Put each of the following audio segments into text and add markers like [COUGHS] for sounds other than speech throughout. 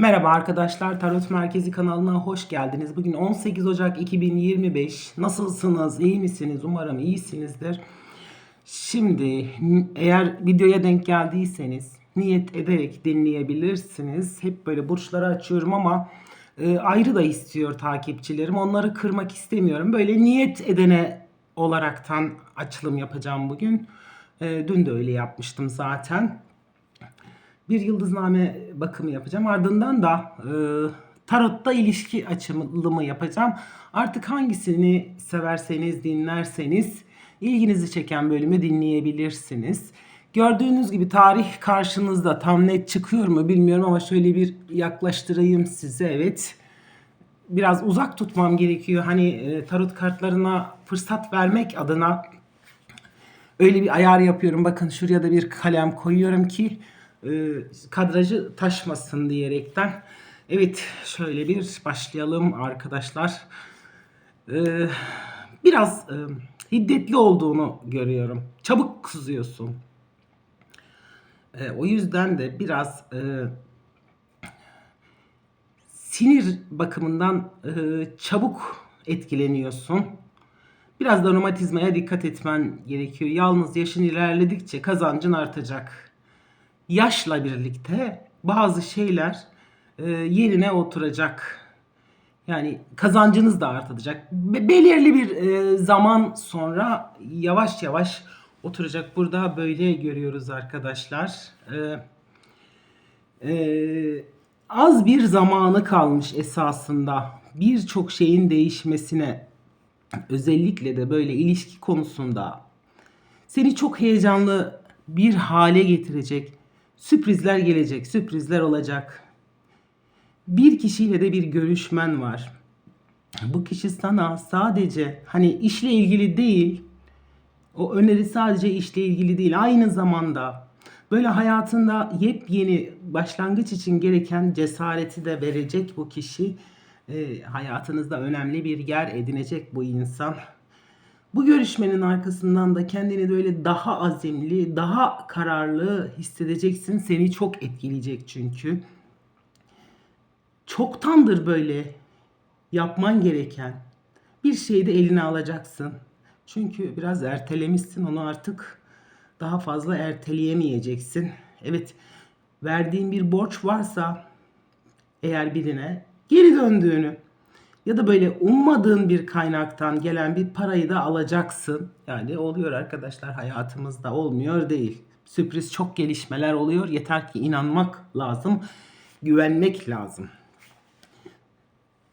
Merhaba arkadaşlar, Tarot Merkezi kanalına hoş geldiniz. Bugün 18 Ocak 2025. Nasılsınız? İyi misiniz? Umarım iyisinizdir. Şimdi eğer videoya denk geldiyseniz niyet ederek dinleyebilirsiniz. Hep böyle burçları açıyorum ama e, ayrı da istiyor takipçilerim. Onları kırmak istemiyorum. Böyle niyet edene olaraktan açılım yapacağım bugün. E, dün de öyle yapmıştım zaten bir yıldızname bakımı yapacağım. Ardından da e, tarotta ilişki açılımı yapacağım. Artık hangisini severseniz, dinlerseniz ilginizi çeken bölümü dinleyebilirsiniz. Gördüğünüz gibi tarih karşınızda tam net çıkıyor mu bilmiyorum ama şöyle bir yaklaştırayım size. Evet. Biraz uzak tutmam gerekiyor. Hani e, tarot kartlarına fırsat vermek adına öyle bir ayar yapıyorum. Bakın şuraya da bir kalem koyuyorum ki e, kadrajı taşmasın diyerekten. Evet şöyle bir başlayalım arkadaşlar. E, biraz e, hiddetli olduğunu görüyorum. Çabuk kızıyorsun. E, o yüzden de biraz sinir bakımından çabuk etkileniyorsun. Biraz da romatizmaya dikkat etmen gerekiyor. Yalnız yaşın ilerledikçe kazancın artacak yaşla birlikte bazı şeyler e, yerine oturacak. Yani kazancınız da artacak. Be- belirli bir e, zaman sonra yavaş yavaş oturacak. Burada böyle görüyoruz arkadaşlar. E, az bir zamanı kalmış esasında birçok şeyin değişmesine. Özellikle de böyle ilişki konusunda seni çok heyecanlı bir hale getirecek sürprizler gelecek, sürprizler olacak. Bir kişiyle de bir görüşmen var. Bu kişi sana sadece hani işle ilgili değil, o öneri sadece işle ilgili değil, aynı zamanda böyle hayatında yepyeni başlangıç için gereken cesareti de verecek bu kişi. E, hayatınızda önemli bir yer edinecek bu insan. Bu görüşmenin arkasından da kendini böyle daha azimli, daha kararlı hissedeceksin. Seni çok etkileyecek çünkü. Çoktandır böyle yapman gereken bir şeyi de eline alacaksın. Çünkü biraz ertelemişsin onu artık daha fazla erteleyemeyeceksin. Evet verdiğin bir borç varsa eğer birine geri döndüğünü ya da böyle ummadığın bir kaynaktan gelen bir parayı da alacaksın. Yani oluyor arkadaşlar hayatımızda olmuyor değil. Sürpriz çok gelişmeler oluyor. Yeter ki inanmak lazım. Güvenmek lazım.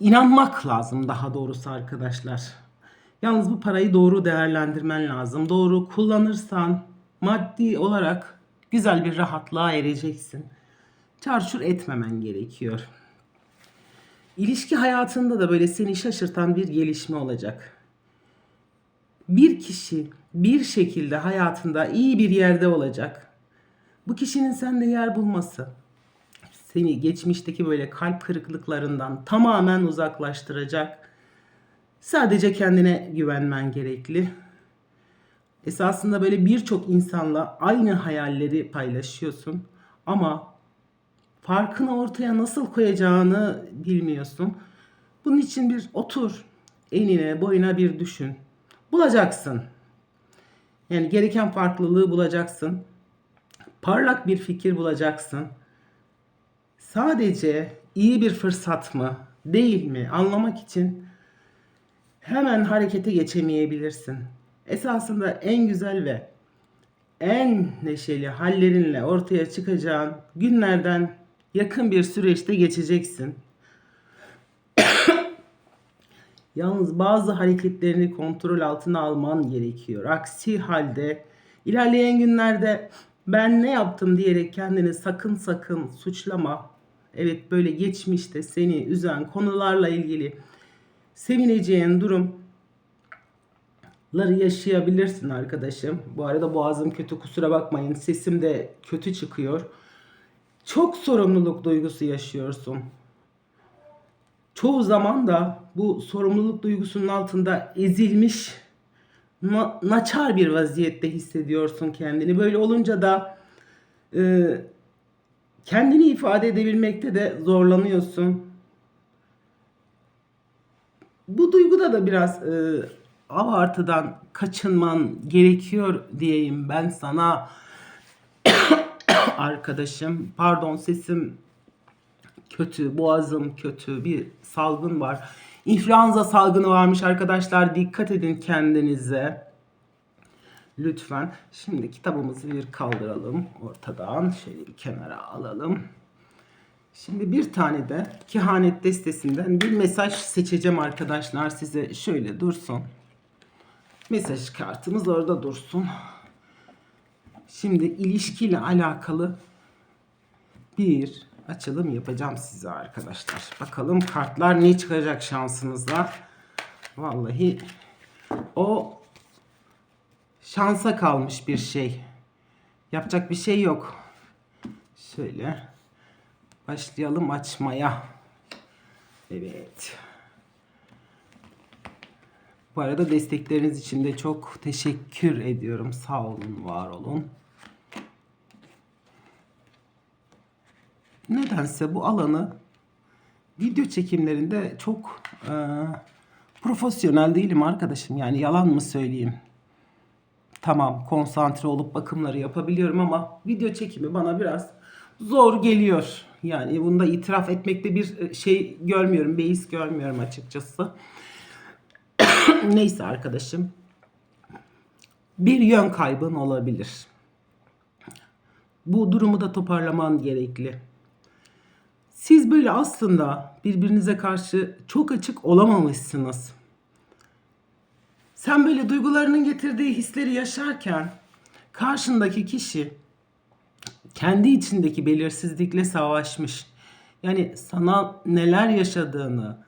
İnanmak lazım daha doğrusu arkadaşlar. Yalnız bu parayı doğru değerlendirmen lazım. Doğru kullanırsan maddi olarak güzel bir rahatlığa ereceksin. Çarçur etmemen gerekiyor. İlişki hayatında da böyle seni şaşırtan bir gelişme olacak. Bir kişi bir şekilde hayatında iyi bir yerde olacak. Bu kişinin sende yer bulması seni geçmişteki böyle kalp kırıklıklarından tamamen uzaklaştıracak. Sadece kendine güvenmen gerekli. Esasında böyle birçok insanla aynı hayalleri paylaşıyorsun ama farkını ortaya nasıl koyacağını bilmiyorsun. Bunun için bir otur, enine boyuna bir düşün. Bulacaksın. Yani gereken farklılığı bulacaksın. Parlak bir fikir bulacaksın. Sadece iyi bir fırsat mı, değil mi anlamak için hemen harekete geçemeyebilirsin. Esasında en güzel ve en neşeli hallerinle ortaya çıkacağın günlerden yakın bir süreçte geçeceksin. [COUGHS] Yalnız bazı hareketlerini kontrol altına alman gerekiyor. Aksi halde ilerleyen günlerde ben ne yaptım diyerek kendini sakın sakın suçlama. Evet böyle geçmişte seni üzen konularla ilgili sevineceğin durumları yaşayabilirsin arkadaşım. Bu arada boğazım kötü kusura bakmayın. Sesim de kötü çıkıyor. Çok sorumluluk duygusu yaşıyorsun. Çoğu zaman da bu sorumluluk duygusunun altında ezilmiş, na- naçar bir vaziyette hissediyorsun kendini. Böyle olunca da e, kendini ifade edebilmekte de zorlanıyorsun. Bu duyguda da biraz e, abartıdan kaçınman gerekiyor diyeyim ben sana arkadaşım. Pardon sesim kötü, boğazım kötü, bir salgın var. İnfluenza salgını varmış arkadaşlar. Dikkat edin kendinize. Lütfen. Şimdi kitabımızı bir kaldıralım ortadan. Şöyle bir kenara alalım. Şimdi bir tane de kehanet destesinden bir mesaj seçeceğim arkadaşlar size. Şöyle dursun. Mesaj kartımız orada dursun. Şimdi ilişkiyle alakalı bir açılım yapacağım size arkadaşlar. Bakalım kartlar ne çıkacak şansınıza. Vallahi o şansa kalmış bir şey. Yapacak bir şey yok. Şöyle başlayalım açmaya. Evet. Bu arada destekleriniz için de çok teşekkür ediyorum. Sağ olun, var olun. Nedense bu alanı video çekimlerinde çok e, profesyonel değilim arkadaşım. Yani yalan mı söyleyeyim? Tamam konsantre olup bakımları yapabiliyorum ama video çekimi bana biraz zor geliyor. Yani bunda itiraf etmekte bir şey görmüyorum, beis görmüyorum açıkçası. [COUGHS] Neyse arkadaşım. Bir yön kaybın olabilir. Bu durumu da toparlaman gerekli. Siz böyle aslında birbirinize karşı çok açık olamamışsınız. Sen böyle duygularının getirdiği hisleri yaşarken karşındaki kişi kendi içindeki belirsizlikle savaşmış. Yani sana neler yaşadığını,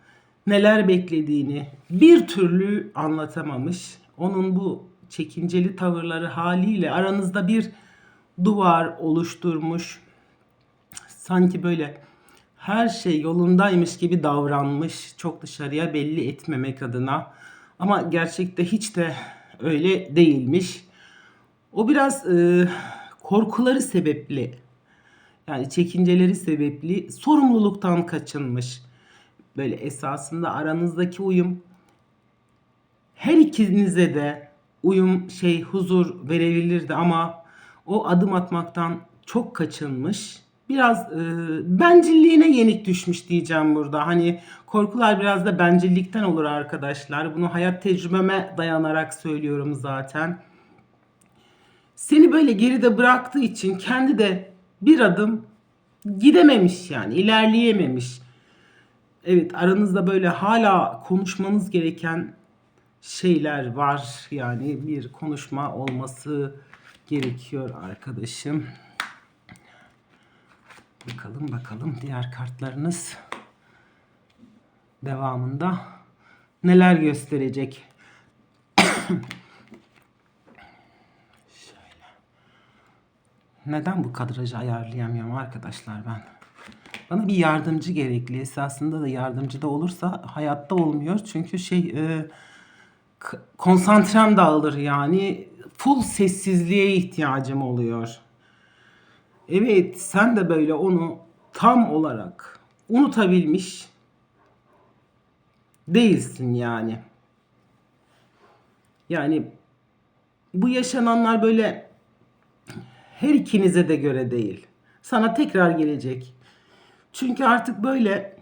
neler beklediğini bir türlü anlatamamış. Onun bu çekinceli tavırları haliyle aranızda bir duvar oluşturmuş. Sanki böyle her şey yolundaymış gibi davranmış. Çok dışarıya belli etmemek adına. Ama gerçekte hiç de öyle değilmiş. O biraz e, korkuları sebepli yani çekinceleri sebepli sorumluluktan kaçınmış. Böyle esasında aranızdaki uyum her ikinize de uyum şey huzur verebilirdi ama o adım atmaktan çok kaçınmış. Biraz e, bencilliğine yenik düşmüş diyeceğim burada. Hani korkular biraz da bencillikten olur arkadaşlar. Bunu hayat tecrübeme dayanarak söylüyorum zaten. Seni böyle geride bıraktığı için kendi de bir adım gidememiş yani ilerleyememiş. Evet aranızda böyle hala konuşmanız gereken şeyler var. Yani bir konuşma olması gerekiyor arkadaşım. Bakalım bakalım diğer kartlarınız devamında neler gösterecek. [COUGHS] Şöyle. Neden bu kadrajı ayarlayamıyorum arkadaşlar ben? Bana bir yardımcı gerekli. Esasında da yardımcı da olursa hayatta olmuyor. Çünkü şey e, konsantrem dağılır yani. Full sessizliğe ihtiyacım oluyor. Evet sen de böyle onu tam olarak unutabilmiş değilsin yani. Yani bu yaşananlar böyle her ikinize de göre değil. Sana tekrar gelecek. Çünkü artık böyle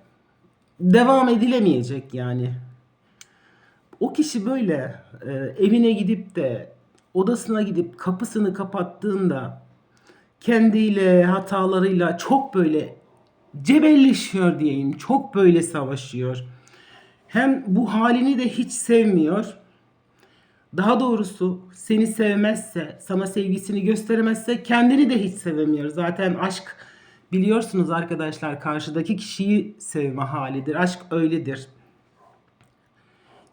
devam edilemeyecek yani. O kişi böyle e, evine gidip de odasına gidip kapısını kapattığında kendiyle hatalarıyla çok böyle cebelleşiyor diyeyim. Çok böyle savaşıyor. Hem bu halini de hiç sevmiyor. Daha doğrusu seni sevmezse, sana sevgisini gösteremezse kendini de hiç sevemiyor. Zaten aşk biliyorsunuz arkadaşlar karşıdaki kişiyi sevme halidir. Aşk öyledir.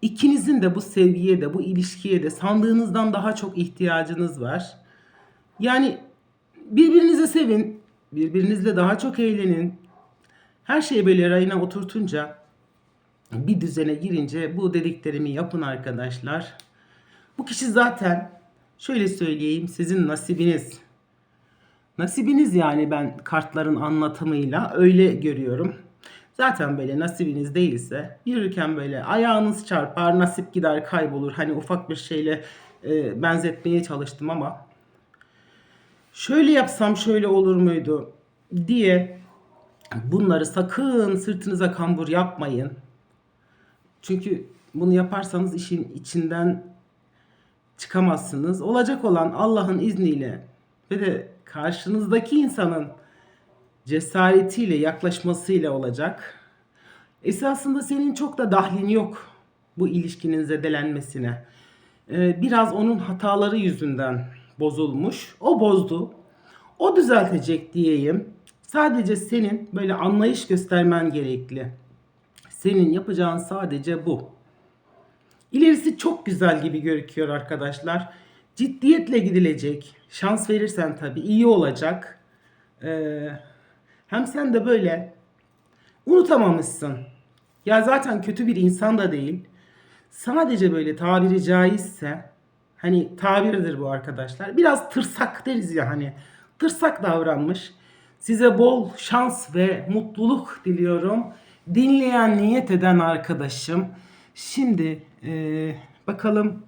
İkinizin de bu sevgiye de bu ilişkiye de sandığınızdan daha çok ihtiyacınız var. Yani birbirinizi sevin, birbirinizle daha çok eğlenin. Her şeyi böyle rayına oturtunca bir düzene girince bu dediklerimi yapın arkadaşlar. Bu kişi zaten şöyle söyleyeyim sizin nasibiniz. Nasibiniz yani ben kartların anlatımıyla öyle görüyorum. Zaten böyle nasibiniz değilse yürürken böyle ayağınız çarpar, nasip gider kaybolur. Hani ufak bir şeyle e, benzetmeye çalıştım ama şöyle yapsam şöyle olur muydu diye bunları sakın sırtınıza kambur yapmayın. Çünkü bunu yaparsanız işin içinden çıkamazsınız. Olacak olan Allah'ın izniyle ve de karşınızdaki insanın cesaretiyle yaklaşmasıyla olacak. Esasında senin çok da dahlin yok bu ilişkinin zedelenmesine. Ee, biraz onun hataları yüzünden bozulmuş. O bozdu. O düzeltecek diyeyim. Sadece senin böyle anlayış göstermen gerekli. Senin yapacağın sadece bu. İlerisi çok güzel gibi gözüküyor arkadaşlar. Ciddiyetle gidilecek. Şans verirsen tabii iyi olacak. Ee, hem sen de böyle unutamamışsın. Ya zaten kötü bir insan da değil. Sadece böyle tabiri caizse hani tabirdir bu arkadaşlar. Biraz tırsak deriz ya hani. Tırsak davranmış. Size bol şans ve mutluluk diliyorum. Dinleyen, niyet eden arkadaşım. Şimdi eee, bakalım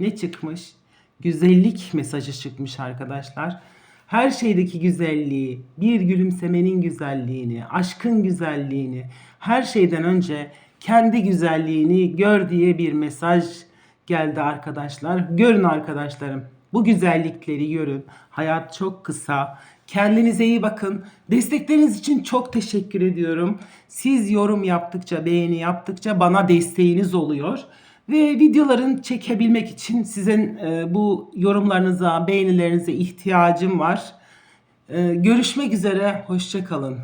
ne çıkmış? Güzellik mesajı çıkmış arkadaşlar. Her şeydeki güzelliği, bir gülümsemenin güzelliğini, aşkın güzelliğini, her şeyden önce kendi güzelliğini gör diye bir mesaj geldi arkadaşlar. Görün arkadaşlarım. Bu güzellikleri görün. Hayat çok kısa. Kendinize iyi bakın. Destekleriniz için çok teşekkür ediyorum. Siz yorum yaptıkça, beğeni yaptıkça bana desteğiniz oluyor. Ve videoların çekebilmek için sizin e, bu yorumlarınıza, beğenilerinize ihtiyacım var. E, görüşmek üzere, hoşça kalın.